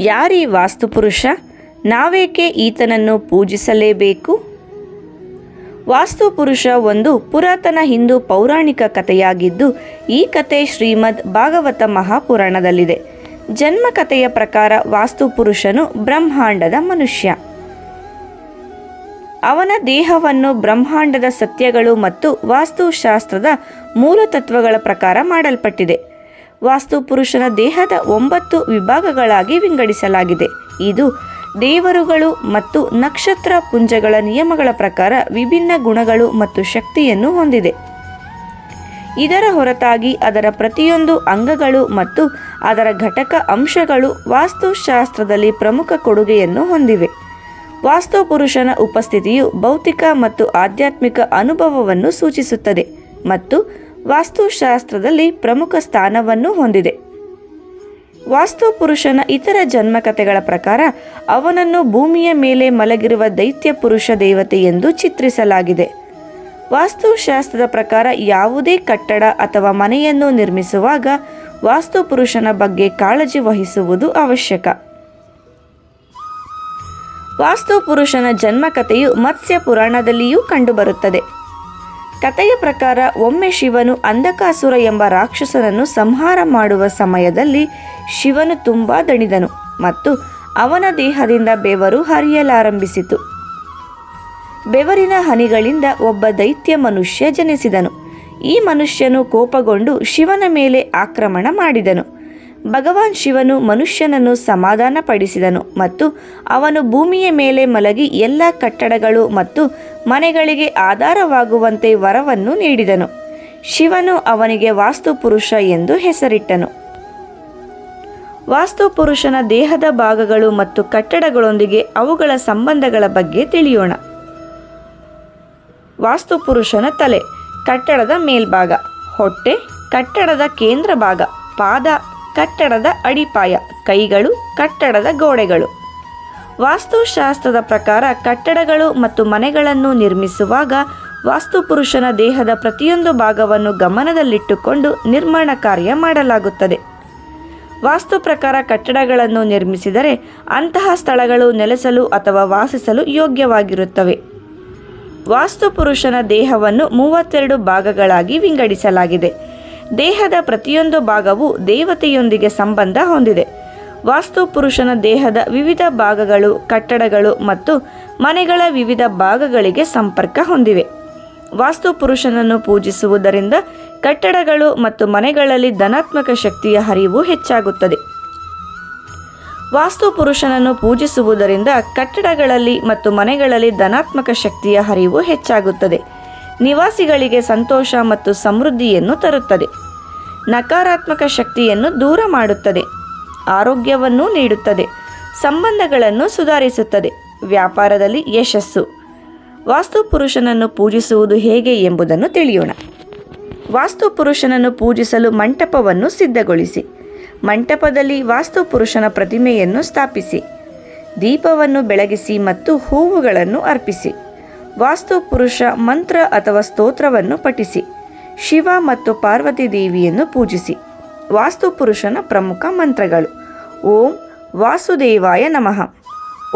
ಯಾರೀ ವಾಸ್ತುಪುರುಷ, ನಾವೇಕೆ ಈತನನ್ನು ಪೂಜಿಸಲೇಬೇಕು? ವಾಸ್ತುಪುರುಷ ಒಂದು ಪುರಾತನ ಹಿಂದೂ ಪೌರಾಣಿಕ ಕಥೆಯಾಗಿದ್ದು, ಈ ಕತೆ ಶ್ರೀಮದ್ ಭಾಗವತ ಮಹಾಪುರಾಣದಲ್ಲಿದೆ. ಜನ್ಮ ಕಥೆಯ ಪ್ರಕಾರ ವಾಸ್ತುಪುರುಷನು ಬ್ರಹ್ಮಾಂಡದ ಮನುಷ್ಯ. ಅವನ ದೇಹವನ್ನು ಬ್ರಹ್ಮಾಂಡದ ಸತ್ಯಗಳು ಮತ್ತು ವಾಸ್ತುಶಾಸ್ತ್ರದ ಮೂಲತತ್ವಗಳ ಪ್ರಕಾರ ಮಾಡಲ್ಪಟ್ಟಿದೆ. ವಾಸ್ತುಪುರುಷನ ದೇಹದ ಒಂಬತ್ತು ವಿಭಾಗಗಳಾಗಿ ವಿಂಗಡಿಸಲಾಗಿದೆ. ಇದು ದೇವರುಗಳು ಮತ್ತು ನಕ್ಷತ್ರ ಪುಂಜಗಳ ನಿಯಮಗಳ ಪ್ರಕಾರ ವಿಭಿನ್ನ ಗುಣಗಳು ಮತ್ತು ಶಕ್ತಿಯನ್ನು ಹೊಂದಿದೆ. ಇದರ ಹೊರತಾಗಿ ಅದರ ಪ್ರತಿಯೊಂದು ಅಂಗಗಳು ಮತ್ತು ಅದರ ಘಟಕ ಅಂಶಗಳು ವಾಸ್ತುಶಾಸ್ತ್ರದಲ್ಲಿ ಪ್ರಮುಖ ಕೊಡುಗೆಯನ್ನು ಹೊಂದಿವೆ. ವಾಸ್ತುಪುರುಷನ ಉಪಸ್ಥಿತಿಯು ಭೌತಿಕ ಮತ್ತು ಆಧ್ಯಾತ್ಮಿಕ ಅನುಭವವನ್ನು ಸೂಚಿಸುತ್ತದೆ ಮತ್ತು ವಾಸ್ತುಶಾಸ್ತ್ರದಲ್ಲಿ ಪ್ರಮುಖ ಸ್ಥಾನವನ್ನು ಹೊಂದಿದೆ. ವಾಸ್ತು ಪುರುಷನ ಇತರ ಜನ್ಮಕಥೆಗಳ ಪ್ರಕಾರ ಅವನನ್ನು ಭೂಮಿಯ ಮೇಲೆ ಮಲಗಿರುವ ದೈತ್ಯ ಪುರುಷ ದೇವತೆ ಎಂದು ಚಿತ್ರಿಸಲಾಗಿದೆ. ವಾಸ್ತುಶಾಸ್ತ್ರದ ಪ್ರಕಾರ ಯಾವುದೇ ಕಟ್ಟಡ ಅಥವಾ ಮನೆಯನ್ನು ನಿರ್ಮಿಸುವಾಗ ವಾಸ್ತು ಪುರುಷನ ಬಗ್ಗೆ ಕಾಳಜಿ ವಹಿಸುವುದು ಅವಶ್ಯಕ. ವಾಸ್ತು ಪುರುಷನ ಜನ್ಮಕಥೆಯು ಮತ್ಸ್ಯ ಪುರಾಣದಲ್ಲಿಯೂ ಕಂಡುಬರುತ್ತದೆ. ಕಥೆಯ ಪ್ರಕಾರ ಒಮ್ಮೆ ಶಿವನು ಅಂಧಕಾಸುರ ಎಂಬ ರಾಕ್ಷಸನನ್ನು ಸಂಹಾರ ಮಾಡುವ ಸಮಯದಲ್ಲಿ ಶಿವನು ತುಂಬ ದಣಿದನು ಮತ್ತು ಅವನ ದೇಹದಿಂದ ಬೆವರು ಹರಿಯಲಾರಂಭಿಸಿತು. ಬೆವರಿನ ಹನಿಗಳಿಂದ ಒಬ್ಬ ದೈತ್ಯ ಮನುಷ್ಯ ಜನಿಸಿದನು. ಈ ಮನುಷ್ಯನು ಕೋಪಗೊಂಡು ಶಿವನ ಮೇಲೆ ಆಕ್ರಮಣ ಮಾಡಿದನು. ಭಗವಾನ್ ಶಿವನು ಮನುಷ್ಯನನ್ನು ಸಮಾಧಾನಪಡಿಸಿದನು ಮತ್ತು ಅವನು ಭೂಮಿಯ ಮೇಲೆ ಮಲಗಿ ಎಲ್ಲ ಕಟ್ಟಡಗಳು ಮತ್ತು ಮನೆಗಳಿಗೆ ಆಧಾರವಾಗುವಂತೆ ವರವನ್ನು ನೀಡಿದನು. ಶಿವನು ಅವನಿಗೆ ವಾಸ್ತುಪುರುಷ ಎಂದು ಹೆಸರಿಟ್ಟನು. ವಾಸ್ತುಪುರುಷನ ದೇಹದ ಭಾಗಗಳು ಮತ್ತು ಕಟ್ಟಡಗಳೊಂದಿಗೆ ಅವುಗಳ ಸಂಬಂಧಗಳ ಬಗ್ಗೆ ತಿಳಿಯೋಣ. ವಾಸ್ತುಪುರುಷನ ತಲೆ, ಕಟ್ಟಡದ ಮೇಲ್ಭಾಗ, ಹೊಟ್ಟೆ, ಕಟ್ಟಡದ ಕೇಂದ್ರ ಭಾಗ, ಪಾದ ಕಟ್ಟಡದ ಅಡಿಪಾಯ, ಕೈಗಳು, ಕಟ್ಟಡದ ಗೋಡೆಗಳು. ವಾಸ್ತುಶಾಸ್ತ್ರದ ಪ್ರಕಾರ ಕಟ್ಟಡಗಳು ಮತ್ತು ಮನೆಗಳನ್ನು ನಿರ್ಮಿಸುವಾಗ ವಾಸ್ತುಪುರುಷನ ದೇಹದ ಪ್ರತಿಯೊಂದು ಭಾಗವನ್ನು ಗಮನದಲ್ಲಿಟ್ಟುಕೊಂಡು ನಿರ್ಮಾಣ ಕಾರ್ಯ ಮಾಡಲಾಗುತ್ತದೆ. ವಾಸ್ತು ಪ್ರಕಾರ ಕಟ್ಟಡಗಳನ್ನು ನಿರ್ಮಿಸಿದರೆ ಅಂತಹ ಸ್ಥಳಗಳು ನೆಲೆಸಲು ಅಥವಾ ವಾಸಿಸಲು ಯೋಗ್ಯವಾಗಿರುತ್ತವೆ. ವಾಸ್ತುಪುರುಷನ ದೇಹವನ್ನು ಮೂವತ್ತೆರಡು ಭಾಗಗಳಾಗಿ ವಿಂಗಡಿಸಲಾಗಿದೆ. ದೇಹದ ಪ್ರತಿಯೊಂದು ಭಾಗವು ದೇವತೆಯೊಂದಿಗೆ ಸಂಬಂಧ ಹೊಂದಿದೆ. ವಾಸ್ತು ಪುರುಷನ ದೇಹದ ವಿವಿಧ ಭಾಗಗಳು, ಕಟ್ಟಡಗಳು ಮತ್ತು ಮನೆಗಳ ವಿವಿಧ ಭಾಗಗಳಿಗೆ ಸಂಪರ್ಕ ಹೊಂದಿವೆ. ವಾಸ್ತು ಪುರುಷನನ್ನು ಪೂಜಿಸುವುದರಿಂದ ಕಟ್ಟಡಗಳು ಮತ್ತು ಮನೆಗಳಲ್ಲಿ ಧನಾತ್ಮಕ ಶಕ್ತಿಯ ಹರಿವು ಹೆಚ್ಚಾಗುತ್ತದೆ. ವಾಸ್ತು ಪುರುಷನನ್ನು ಪೂಜಿಸುವುದರಿಂದ ಕಟ್ಟಡಗಳಲ್ಲಿ ಮತ್ತು ಮನೆಗಳಲ್ಲಿ ಧನಾತ್ಮಕ ಶಕ್ತಿಯ ಹರಿವು ಹೆಚ್ಚಾಗುತ್ತದೆ. ನಿವಾಸಿಗಳಿಗೆ ಸಂತೋಷ ಮತ್ತು ಸಮೃದ್ಧಿಯನ್ನು ತರುತ್ತದೆ. ನಕಾರಾತ್ಮಕ ಶಕ್ತಿಯನ್ನು ದೂರ ಮಾಡುತ್ತದೆ. ಆರೋಗ್ಯವನ್ನು ನೀಡುತ್ತದೆ. ಸಂಬಂಧಗಳನ್ನು ಸುಧಾರಿಸುತ್ತದೆ. ವ್ಯಾಪಾರದಲ್ಲಿ ಯಶಸ್ಸು. ವಾಸ್ತು ಪುರುಷನನ್ನು ಪೂಜಿಸುವುದು ಹೇಗೆ ಎಂಬುದನ್ನು ತಿಳಿಯೋಣ. ವಾಸ್ತು ಪುರುಷನನ್ನು ಪೂಜಿಸಲು ಮಂಟಪವನ್ನು ಸಿದ್ಧಗೊಳಿಸಿ. ಮಂಟಪದಲ್ಲಿ ವಾಸ್ತು ಪುರುಷನ ಪ್ರತಿಮೆಯನ್ನು ಸ್ಥಾಪಿಸಿ. ದೀಪವನ್ನು ಬೆಳಗಿಸಿ ಮತ್ತು ಹೂವುಗಳನ್ನು ಅರ್ಪಿಸಿ. ವಾಸ್ತುಪುರುಷ ಮಂತ್ರ ಅಥವಾ ಸ್ತೋತ್ರವನ್ನು ಪಠಿಸಿ. ಶಿವ ಮತ್ತು ಪಾರ್ವತಿ ದೇವಿಯನ್ನು ಪೂಜಿಸಿ. ವಾಸ್ತುಪುರುಷನ ಪ್ರಮುಖ ಮಂತ್ರಗಳು. ಓಂ ವಾಸುದೇವಾಯ ನಮಃ.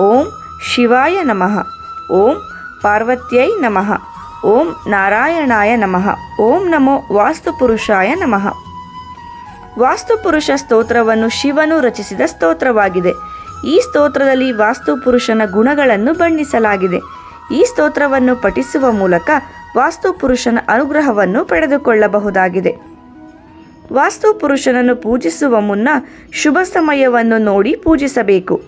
ಓಂ ಶಿವಾಯ ನಮಃ. ಓಂ ಪಾರ್ವತ್ಯೈ ನಮಃ. ಓಂ ನಾರಾಯಣಾಯ ನಮಃ. ಓಂ ನಮೋ ವಾಸ್ತುಪುರುಷಾಯ ನಮಃ. ವಾಸ್ತುಪುರುಷ ಸ್ತೋತ್ರವನ್ನು ಶಿವನು ರಚಿಸಿದ ಸ್ತೋತ್ರವಾಗಿದೆ. ಈ ಸ್ತೋತ್ರದಲ್ಲಿ ವಾಸ್ತುಪುರುಷನ ಗುಣಗಳನ್ನು ಬಣ್ಣಿಸಲಾಗಿದೆ. ಈ ಸ್ತೋತ್ರವನ್ನು ಪಠಿಸುವ ಮೂಲಕ ವಾಸ್ತು ಪುರುಷನ ಅನುಗ್ರಹವನ್ನು ಪಡೆದುಕೊಳ್ಳಬಹುದಾಗಿದೆ. ವಾಸ್ತು ಪುರುಷನನ್ನು ಪೂಜಿಸುವ ಮುನ್ನ ಶುಭ ಸಮಯವನ್ನು ನೋಡಿ ಪೂಜಿಸಬೇಕು.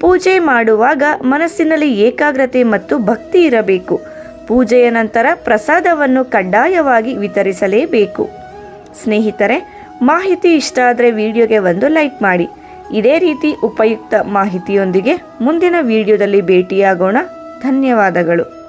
ಪೂಜೆ ಮಾಡುವಾಗ ಮನಸ್ಸಿನಲ್ಲಿ ಏಕಾಗ್ರತೆ ಮತ್ತು ಭಕ್ತಿ ಇರಬೇಕು. ಪೂಜೆಯ ನಂತರ ಪ್ರಸಾದವನ್ನು ಕಡ್ಡಾಯವಾಗಿ ವಿತರಿಸಲೇಬೇಕು. ಸ್ನೇಹಿತರೆ, ಮಾಹಿತಿ ಇಷ್ಟ ಆದರೆ ವಿಡಿಯೋಗೆ ಒಂದು ಲೈಕ್ ಮಾಡಿ. ಇದೇ ರೀತಿ ಉಪಯುಕ್ತ ಮಾಹಿತಿಯೊಂದಿಗೆ ಮುಂದಿನ ವಿಡಿಯೋದಲ್ಲಿ ಭೇಟಿಯಾಗೋಣ. ಧನ್ಯವಾದಗಳು.